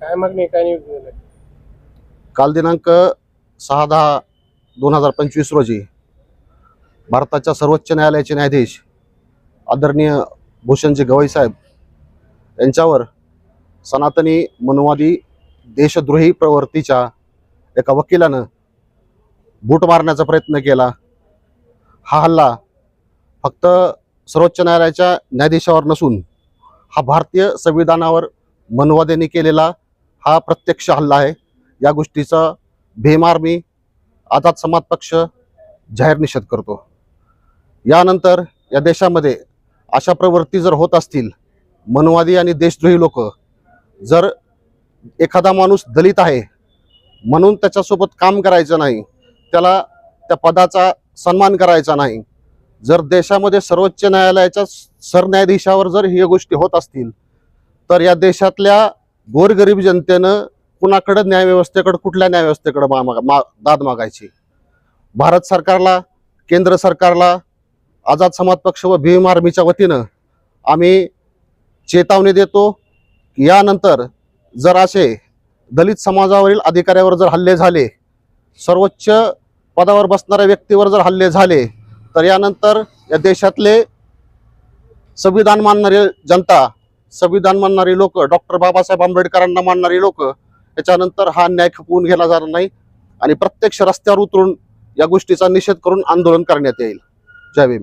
काय मागणी आहे, काय निवेदन दिलंय? काल दिनांक सहा दहा दोन हजार पंचवीस रोजी भारताच्या सर्वोच्च न्यायालयाचे न्यायाधीश आदरणीय भूषणजी गवई साहेब यांच्यावर सनातनी मनुवादी देशद्रोही प्रवृत्तीच्या एका वकिलानं बूट मारण्याचा प्रयत्न केला हा हल्ला फक्त सर्वोच्च न्यायालयाच्या न्यायाधीशावर नसून हा भारतीय संविधानावर मनुवाद्यांनी केलेला हा प्रत्यक्ष हल्ला आहे. या गोष्टीचा भेमार मी आझाद समाज पक्ष जाहीर निषेध करतो. यानंतर या देशामध्ये अशा प्रवृत्ती जर होत असतील मनवादी आणि देशद्रोही लोक जर एखादा माणूस दलित आहे म्हणून त्याच्यासोबत काम करायचं नाही त्याला त्या पदाचा सन्मान करायचा नाही जर देशामध्ये सर्वोच्च न्यायालयाच्या सरन्यायाधीशावर जर ही गोष्टी होत असतील तर या देशातल्या गोरगरीब जनतेनं कुणाकडं न्यायव्यवस्थेकडं कुठल्या न्यायव्यवस्थेकडं मा मा- मा दाद मागायची? भारत सरकारला केंद्र सरकारला आझाद समाज पक्ष व भीम आर्मीच्या वतीनं आम्ही चेतावणी देतो. यानंतर जर असे दलित समाजावरील अधिकाऱ्यावर जर हल्ले झाले सर्वोच्च पदावर बसणाऱ्या व्यक्तीवर जर हल्ले झाले तर यानंतर या देशातले संविधान मानणारे जनता संविधान मानणारी लोक डॉक्टर बाबासाहेब आंबेडकरांना मानणारी लोक याच्यानंतर हा न्याय खपवून घेला जाणार नाही आणि प्रत्यक्ष रस्त्यावर उतरून या गोष्टीचा निषेध करून आंदोलन करण्यात येईल. जय भीम.